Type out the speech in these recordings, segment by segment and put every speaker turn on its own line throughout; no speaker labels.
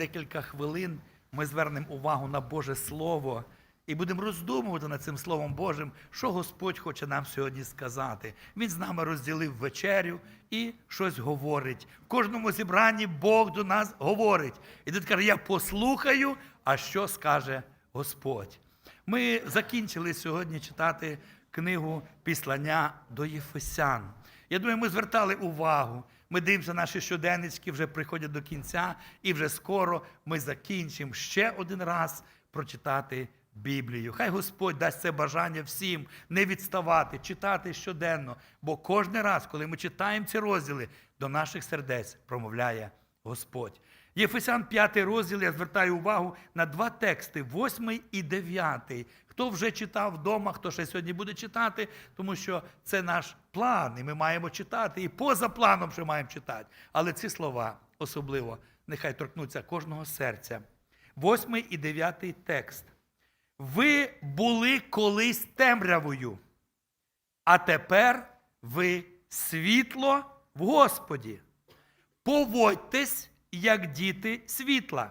декілька хвилин ми звернемо увагу на Боже Слово і будемо роздумувати над цим Словом Божим, що Господь хоче нам сьогодні сказати. Він з нами розділив вечерю і щось говорить. В кожному зібранні Бог до нас говорить. І тут каже, я послухаю, а що скаже Господь. Ми закінчили сьогодні читати книгу Післання до Єфесян. Я думаю, ми звертали увагу. Ми дивимося, наші щоденнички вже приходять до кінця, і вже скоро ми закінчимо ще один раз прочитати Біблію. Хай Господь дасть це бажання всім не відставати, читати щоденно. Бо кожен раз, коли ми читаємо ці розділи, до наших сердець промовляє Господь. Єфесян 5 розділ, я звертаю увагу на два тексти, 8 і 9. Хто вже читав вдома, хто ще сьогодні буде читати, тому що це наш план, і ми маємо читати, і поза планом ще маємо читати. Але ці слова особливо нехай торкнуться кожного серця. 8 і 9 текст. Ви були колись темрявою, а тепер ви світло в Господі. Поводьтесь, як діти світла,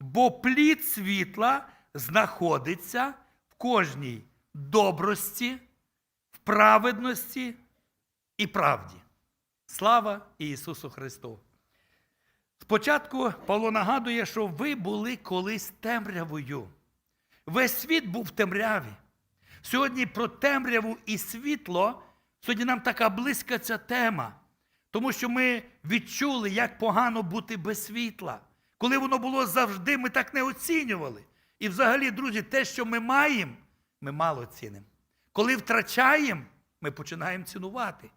бо плід світла знаходиться в кожній добрості, в праведності і правді. Слава Ісусу Христу! Спочатку Павло нагадує, що ви були колись темрявою. Весь світ був в темряві. Сьогодні про темряву і світло, сьогодні нам така близька ця тема. Тому що ми відчули, як погано бути без світла. Коли воно було завжди, ми так не оцінювали. І взагалі, друзі, те, що ми маємо, ми мало цінимо. Коли втрачаємо, ми починаємо цінувати.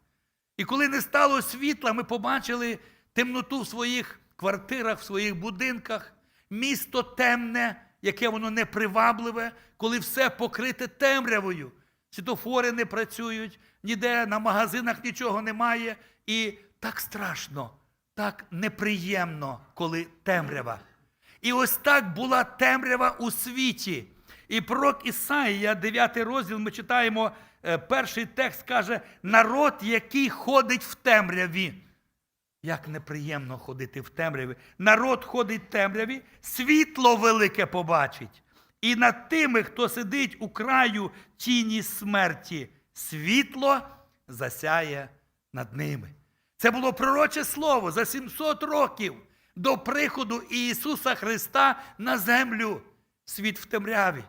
І коли не стало світла, ми побачили темноту в своїх квартирах, в своїх будинках, місто темне, яке воно непривабливе, коли все покрите темрявою. Світофори не працюють, ніде на магазинах нічого немає. І так страшно, так неприємно, коли темрява. І ось так була темрява у світі. І пророк Ісаїя, 9 розділ, ми читаємо, е, перший текст каже: народ, який ходить в темряві. Як неприємно ходити в темряві. Народ ходить в темряві, світло велике побачить. І над тими, хто сидить у краю тіні смерті, світло засяє над ними. Це було пророче слово за 700 років до приходу Ісуса Христа на землю. Світ в темряві.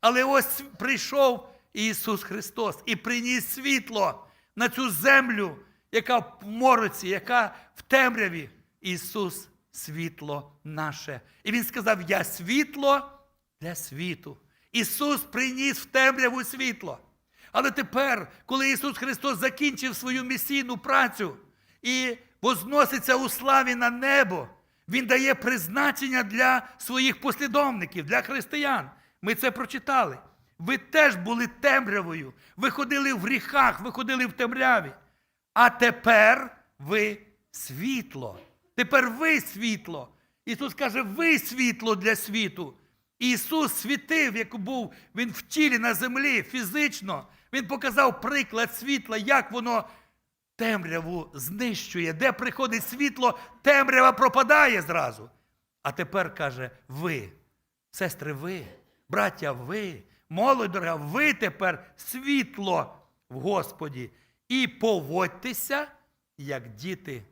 Але ось прийшов Ісус Христос і приніс світло на цю землю, яка в мороці, яка в темряві. Ісус світло наше. І Він сказав: Я світло для світу. Ісус приніс в темряву світло. Але тепер, коли Ісус Христос закінчив свою місійну працю і возноситься у славі на небо, Він дає призначення для своїх послідовників, для християн. Ми це прочитали. Ви теж були темрявою, ви ходили в гріхах, ви ходили в темряві. А тепер ви світло. Тепер ви світло. Ісус каже, ви світло для світу. Ісус світив, як був Він в тілі на землі фізично. Він показав приклад світла, як воно темряву знищує. Де приходить світло, темрява пропадає зразу. А тепер каже, ви, сестри, ви, браття, ви, молодь дорога, ви тепер світло в Господі. І поводьтеся, як діти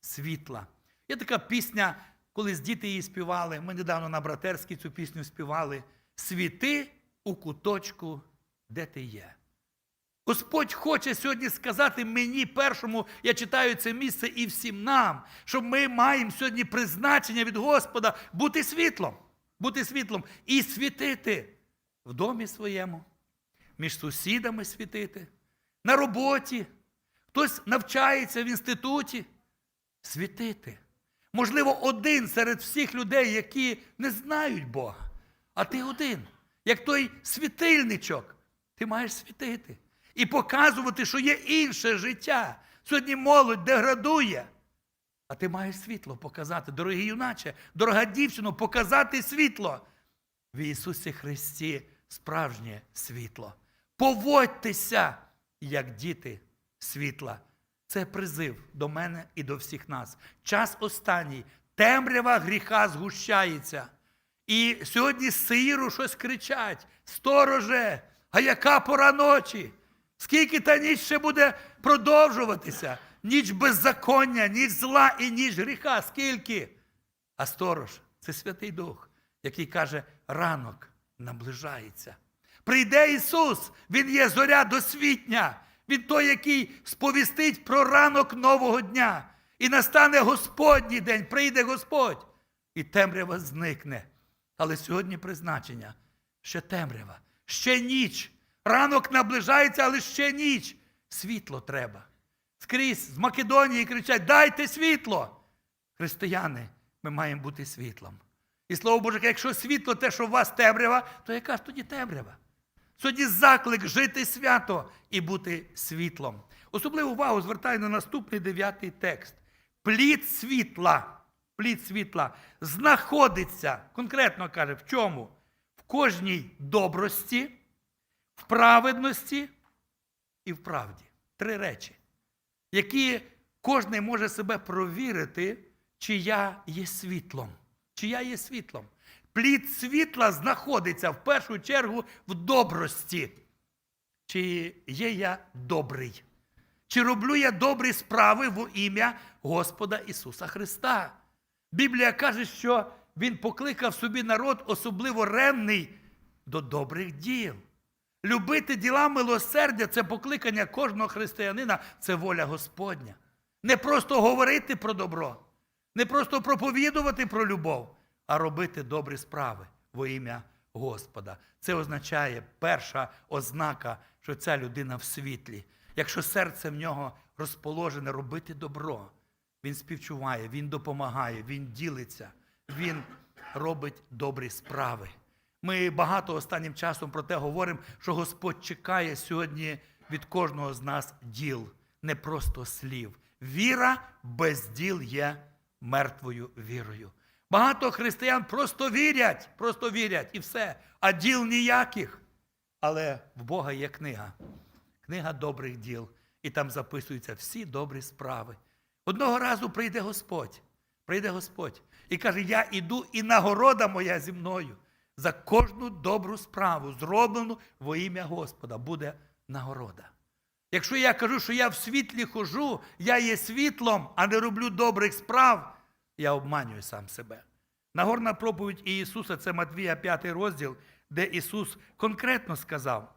світла. Є така пісня, колись діти її співали. Ми недавно на братерській цю пісню співали. Світи у куточку, де ти є. Господь хоче сьогодні сказати мені першому, я читаю це місце і всім нам, що ми маємо сьогодні призначення від Господа бути світлом, бути світлом і світити в домі своєму, між сусідами світити, на роботі. Хтось навчається в інституті світити. Можливо, один серед всіх людей, які не знають Бога. А ти один, як той світильничок, ти маєш світити і показувати, що є інше життя. Сьогодні молодь деградує. А ти маєш світло показати, дорогий юначе, дорога дівчино, показати світло. В Ісусі Христі справжнє світло. Поводьтеся, як діти світла. Це призив до мене і до всіх нас. Час останній темрява гріха згущається. І сьогодні з Сеїру щось кричать: Стороже, а яка пора ночі? Скільки та ніч ще буде продовжуватися? Ніч беззаконня, ніч зла і ніч гріха. Скільки? А сторож це Святий Дух, який каже, ранок наближається. Прийде Ісус, Він є зоря досвітня, Він той, який сповістить про ранок нового дня. І настане Господній день, прийде Господь, і темрява зникне. Але сьогодні призначення ще темрява, ще ніч. Ранок наближається, але ще ніч. Світло треба. Скрізь з Македонії кричать: дайте світло! Християни, ми маємо бути світлом. І слово Боже, якщо світло те, що у вас темрява, то яка ж тоді темрява? Сьогодні заклик жити свято і бути світлом. Особливу увагу звертаю на наступний дев'ятий текст. Плід світла, плід світла знаходиться, конкретно каже, в чому? В кожній добрості, в праведності і в правді. Три речі, які кожен може себе провірити, чи я є світлом. Чи я є світлом. Плід світла знаходиться в першу чергу в добрості. Чи є я добрий? Чи роблю я добрі справи в ім'я Господа Ісуса Христа? Біблія каже, що Він покликав собі народ, особливо ревний, до добрих діл. Любити діла милосердя це покликання кожного християнина, це воля Господня. Не просто говорити про добро, не просто проповідувати про любов, а робити добрі справи во ім'я Господа. Це означає перша ознака, що ця людина в світлі. Якщо серце в нього розположене робити добро, він співчуває, він допомагає, він ділиться, він робить добрі справи. Ми багато останнім часом про те говоримо, що Господь чекає сьогодні від кожного з нас діл, не просто слів. Віра без діл є мертвою вірою. Багато християн просто вірять, просто вірять і все, а діл ніяких. Але в Бога є книга, книга добрих діл, і там записуються всі добрі справи. Одного разу прийде Господь, прийде Господь і каже: Я іду, і нагорода моя зі мною за кожну добру справу, зроблену во ім'я Господа, буде нагорода. Якщо я кажу, що я в світлі хожу, я є світлом, а не роблю добрих справ, я обманюю сам себе. Нагорна проповідь Ісуса це Матвія 5 розділ, де Ісус конкретно сказав: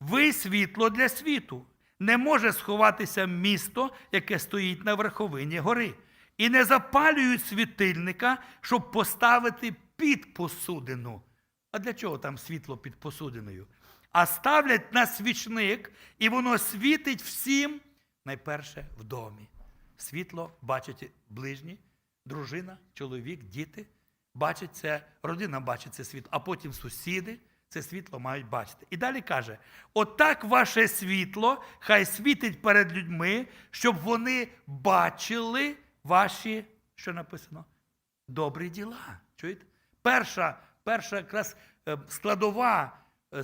Ви світло для світу. Не може сховатися місто, яке стоїть на верховині гори. І не запалюють світильника, щоб поставити під посудину. А для чого там світло під посудиною? А ставлять на свічник, і воно світить всім найперше в домі. Світло бачать ближні, дружина, чоловік, діти. Бачать це, родина бачить це світло, а потім сусіди це світло мають бачити. І далі каже: отак ваше світло хай світить перед людьми, щоб вони бачили ваші, що написано? Добрі діла. Чуєте? Перша, перша якраз е, складова е,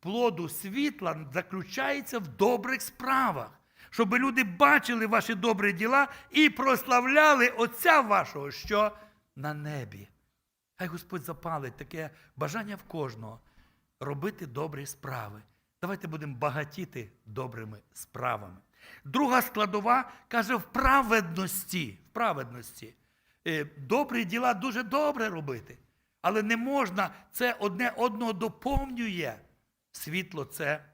плоду світла заключається в добрих справах. Щоб люди бачили ваші добрі діла і прославляли Отця вашого, що на небі. Хай Господь запалить таке бажання в кожного робити добрі справи. Давайте будемо багатіти добрими справами. Друга складова каже в праведності. В праведності. Е, Добрі діла дуже добре робити, але не можна, це одне одного доповнює. Світло це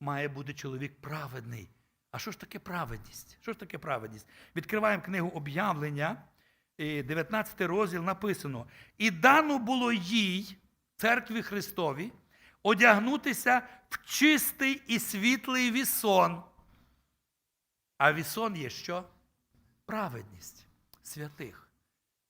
має бути чоловік праведний. А що ж таке праведність? Що ж таке праведність? Відкриваємо книгу об'явлення, е, 19 розділ написано: І дано було їй, церкві Христові, одягнутися в чистий і світлий вісон. А вісон є що? Праведність святих.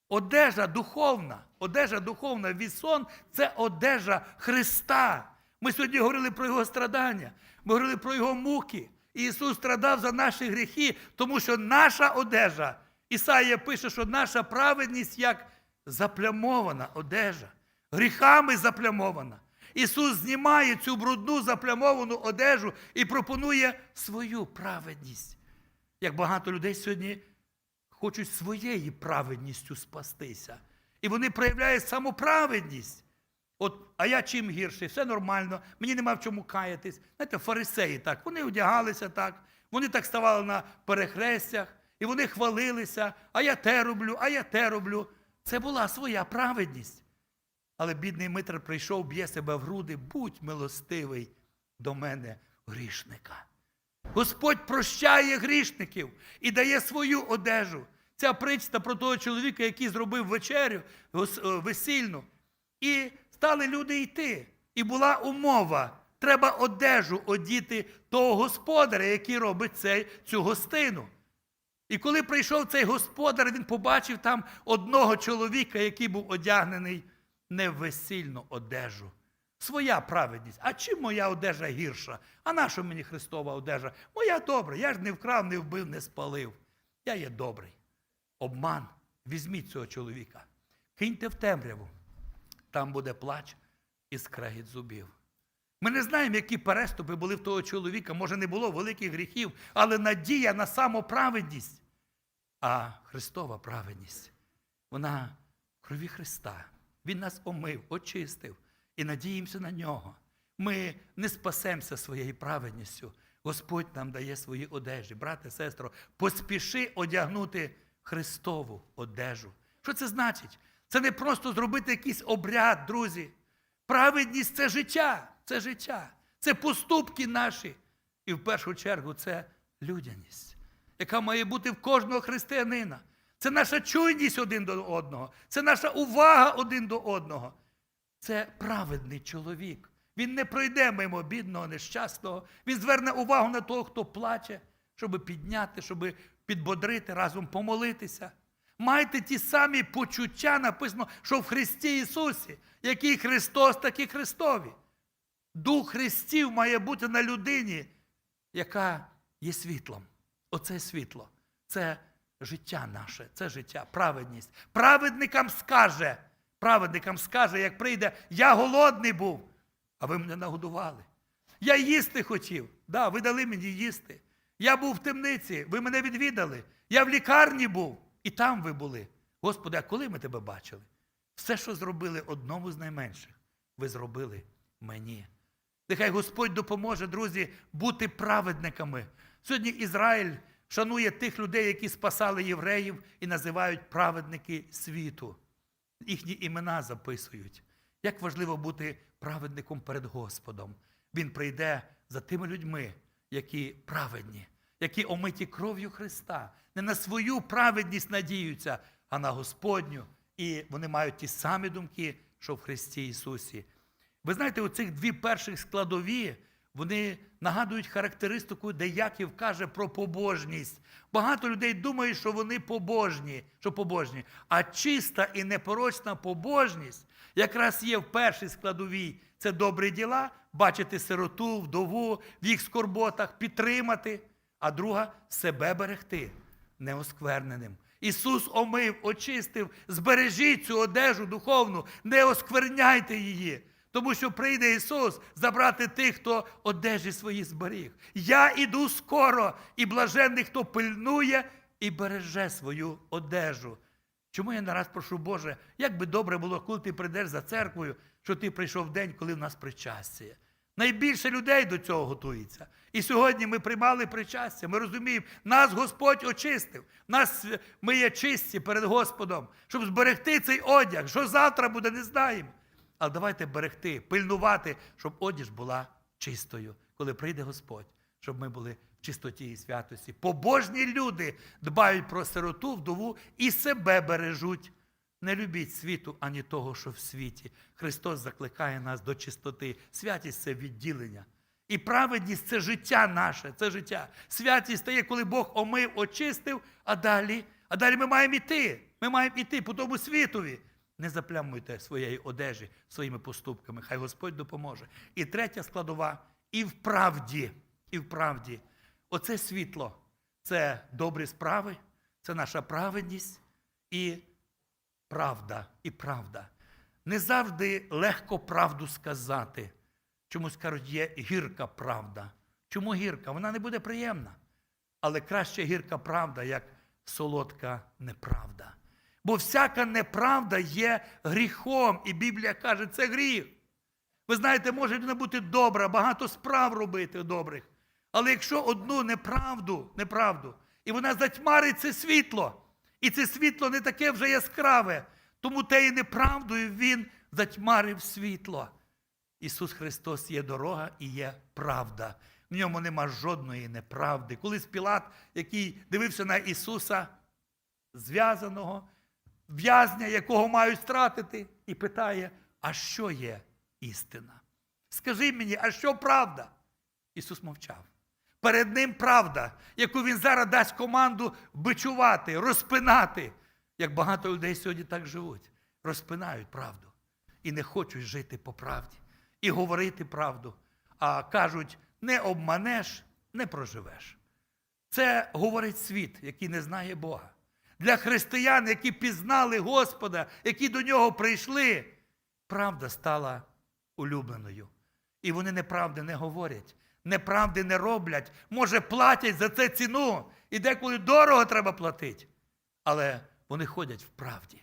Одежа духовна, одежа духовна, вісон це одежа Христа. Ми сьогодні говорили про Його страдання, ми говорили про Його муки. Ісус страдав за наші гріхи, тому що наша одежа, Ісаїя пише, що наша праведність як заплямована одежа, гріхами заплямована. Ісус знімає цю брудну заплямовану одежу і пропонує свою праведність. Як багато людей сьогодні хочуть своєю праведністю спастися. І вони проявляють самоправедність. От, а я чим гірший, все нормально, мені нема в чому каятись. Знаєте, фарисеї так, вони одягалися так, вони так ставали на перехрестях, і вони хвалилися, а я те роблю, а я те роблю. Це була своя праведність. Але бідний Митр прийшов, б'є себе в груди, будь милостивий до мене, грішника. Господь прощає грішників і дає свою одежу. Ця причта про того чоловіка, який зробив вечерю е, весільну. І стали люди йти. І була умова. Треба одежу одіти того господаря, який робить цей, цю гостину. І коли прийшов цей господар, він побачив там одного чоловіка, який був одягнений не в весільну одежу. Своя праведність. А чим моя одежа гірша? А наша мені Христова одежа? Моя добра. Я ж не вкрав, не вбив, не спалив. Я є добрий. Обман. Візьміть цього чоловіка. Киньте в темряву. Там буде плач і скрегіт зубів. Ми не знаємо, які переступи були в того чоловіка. Може, не було великих гріхів, але надія на самоправедність. А Христова праведність, вона в крові Христа. Він нас омив, очистив і надіємося на нього. Ми не спасемося своєю праведністю. Господь нам дає свої одежі. Брате, сестро, поспіши одягнути Христову одежу. Що це значить? Це не просто зробити якийсь обряд, друзі. Праведність це життя, це життя, це поступки наші. І в першу чергу це людяність, яка має бути в кожного християнина. Це наша чуйність один до одного, це наша увага один до одного. Це праведний чоловік. Він не пройде мимо бідного, нещасного. Він зверне увагу на того, хто плаче, щоб підняти, щоб підбодрити, разом помолитися. Майте ті самі почуття, написано, що в Христі Ісусі, який Христос, такі Христові. Дух Христів має бути на людині, яка є світлом. Оце світло. Це життя наше, це життя, праведність. Праведникам скаже, праведникам скаже, як прийде, я голодний був, а ви мене нагодували. Я їсти хотів, да, ви дали мені їсти. Я був в темниці, ви мене відвідали. Я в лікарні був, і там ви були. Господи, а коли ми тебе бачили? Все, що зробили одному з найменших, ви зробили мені. Нехай Господь допоможе, друзі, бути праведниками. Сьогодні Ізраїль шанує тих людей, які спасали євреїв і називають праведники світу. Їхні імена записують. Як важливо бути праведником перед Господом. Він прийде за тими людьми, які праведні, які омиті кров'ю Христа, не на свою праведність надіються, а на Господню. І вони мають ті самі думки, що в Христі Ісусі. Ви знаєте, оцих дві перших складові, вони нагадують характеристику, де Яків каже про побожність. Багато людей думають, що вони побожні, що побожні. А чиста і непорочна побожність якраз є в першій складовій. Це добрі діла, бачити сироту, вдову в їх скорботах, підтримати, а друга себе берегти неоскверненим. Ісус омив, очистив, збережіть цю одежу духовну, не оскверняйте її. Тому що прийде Ісус забрати тих, хто одежі свої зберіг. Я іду скоро, і блаженний, хто пильнує і береже свою одежу. Чому я нараз прошу, Боже, як би добре було, коли ти прийдеш за церквою, що ти прийшов день, коли в нас причастя. Найбільше людей до цього готується. І сьогодні ми приймали причастя. Ми розуміємо, нас Господь очистив. Нас, ми є чисті перед Господом, щоб зберегти цей одяг. Що завтра буде, не знаємо. Але давайте берегти, пильнувати, щоб одіж була чистою, коли прийде Господь, щоб ми були в чистоті і святості. Побожні люди дбають про сироту, вдову і себе бережуть. Не любіть світу, ані того, що в світі. Христос закликає нас до чистоти. Святість це відділення. І праведність це життя наше, це життя. Святість стає, коли Бог омив, очистив, а далі, а далі ми маємо йти. Ми маємо йти по тому світові. Не заплямуйте своєї одежі своїми поступками. Хай Господь допоможе. І третя складова і в правді, і в правді. Оце світло це добрі справи, це наша праведність і правда, і правда. Не завжди легко правду сказати. Чомусь кажуть, є гірка правда. Чому гірка? Вона не буде приємна. Але краще гірка правда, як солодка неправда. Бо всяка неправда є гріхом, і Біблія каже, це гріх. Ви знаєте, може людина бути добра, багато справ робити добрих. Але якщо одну неправду, неправду, і вона затьмарить це світло, і це світло не таке вже яскраве, тому тею неправдою він затьмарив світло. Ісус Христос є дорога і є правда. В ньому нема жодної неправди. Колись Пілат, який дивився на Ісуса, зв'язаного, в'язня, якого мають стратити, і питає: а що є істина? Скажи мені, а що правда? Ісус мовчав. Перед ним правда, яку він зараз дасть команду бичувати, розпинати. Як багато людей сьогодні так живуть, розпинають правду і не хочуть жити по правді, і говорити правду, а кажуть: не обманеш, не проживеш. Це говорить світ, який не знає Бога. Для християн, які пізнали Господа, які до нього прийшли, правда стала улюбленою. І вони неправди не говорять, неправди не роблять, може, платять за це ціну, і деколи дорого треба платити. Але вони ходять в правді.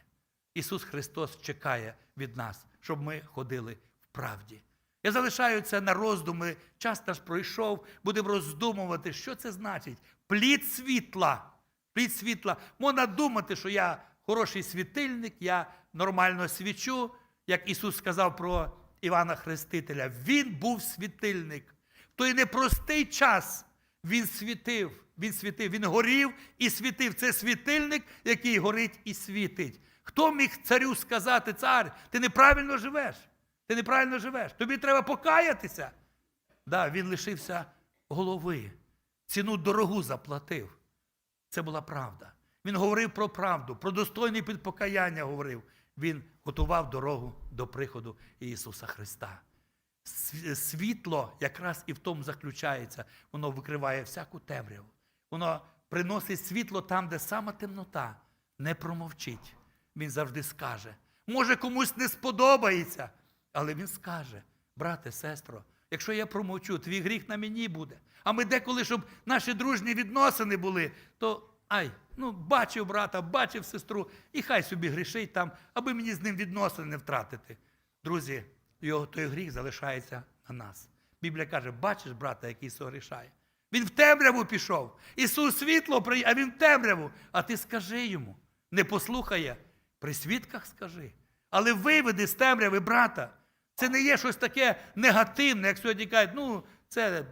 Ісус Христос чекає від нас, щоб ми ходили в правді. Я залишаю це на роздуми. Час наш пройшов, будемо роздумувати, що це значить. Плід світла. Плід світла. Можна думати, що я хороший світильник, я нормально свічу, як Ісус сказав про Івана Хрестителя. Він був світильник. В той непростий час він світив. Він світив, він горів і світив. Це світильник, який горить і світить. Хто міг царю сказати, цар, ти неправильно живеш? Ти неправильно живеш. Тобі треба покаятися. Да, він лишився голови. Ціну дорогу заплатив. Це була правда. Він говорив про правду, про достойний підпокаяння говорив. Він готував дорогу до приходу Ісуса Христа. Світло якраз і в тому заключається. Воно викриває всяку темряву. Воно приносить світло там, де сама темнота. Не промовчить. Він завжди скаже. Може, комусь не сподобається, але він скаже: брате, сестро, якщо я промовчу, твій гріх на мені буде. А ми деколи, щоб наші дружні відносини були, то ай, ну бачив брата, бачив сестру, і хай собі грішить там, аби мені з ним відносини не втратити. Друзі, його той гріх залишається на нас. Біблія каже: бачиш брата, який согрішає. Він в темряву пішов. Ісус світло приїхав, а він в темряву. А ти скажи йому, не послухає, при свідках скажи. Але виведи з темряви брата. Це не є щось таке негативне, як сьогодні кажуть, ну, це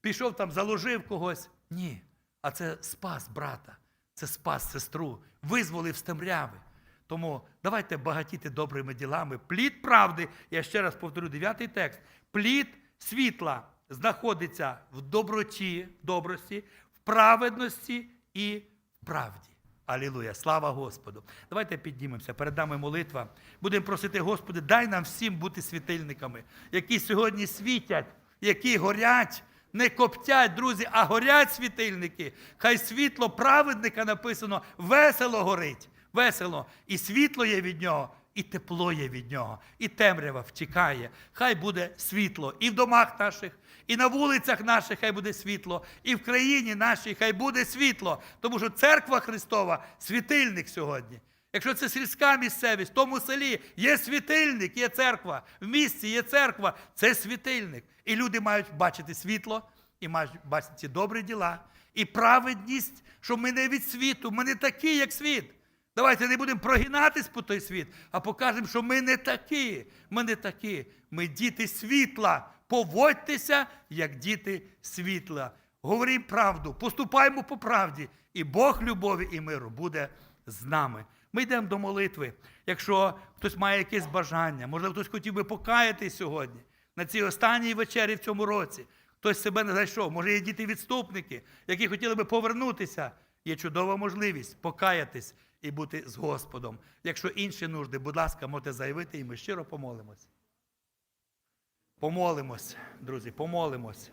пішов там, заложив когось. Ні. А це спас брата, це спас сестру, визволив з темряви. Тому давайте багатіти добрими ділами. Плід правди, я ще раз повторю дев'ятий текст. Плід світла знаходиться в доброті, добрості, в праведності і в правді. Алілуя, слава Господу. Давайте піднімемося, перед нами молитва. Будемо просити, Господи, дай нам всім бути світильниками, які сьогодні світять, які горять, не коптять, друзі, а горять світильники. Хай світло праведника написано весело горить, весело. І світло є від нього, і тепло є від нього, і темрява втікає. Хай буде світло і в домах наших, і на вулицях наших хай буде світло, і в країні нашій хай буде світло. Тому що церква Христова світильник сьогодні. Якщо це сільська місцевість, в тому селі є світильник, є церква, в місті є церква, це світильник. І люди мають бачити світло, і мають бачити добрі діла, і праведність, що ми не від світу, ми не такі, як світ. Давайте не будемо прогинатись по той світ, а покажемо, що ми не такі. Ми не такі. Ми діти світла. Поводьтеся, як діти світла. Говоримо правду, поступаємо по правді, і Бог любові і миру буде з нами. Ми йдемо до молитви. Якщо хтось має якесь бажання, можливо, хтось хотів би покаятись сьогодні на цій останній вечері в цьому році. Хтось себе не знайшов, може, є діти-відступники, які хотіли би повернутися. Є чудова можливість покаятись і бути з Господом. Якщо інші нужди, будь ласка, можете заявити, і ми щиро помолимось. Помолимось, друзі, помолимось.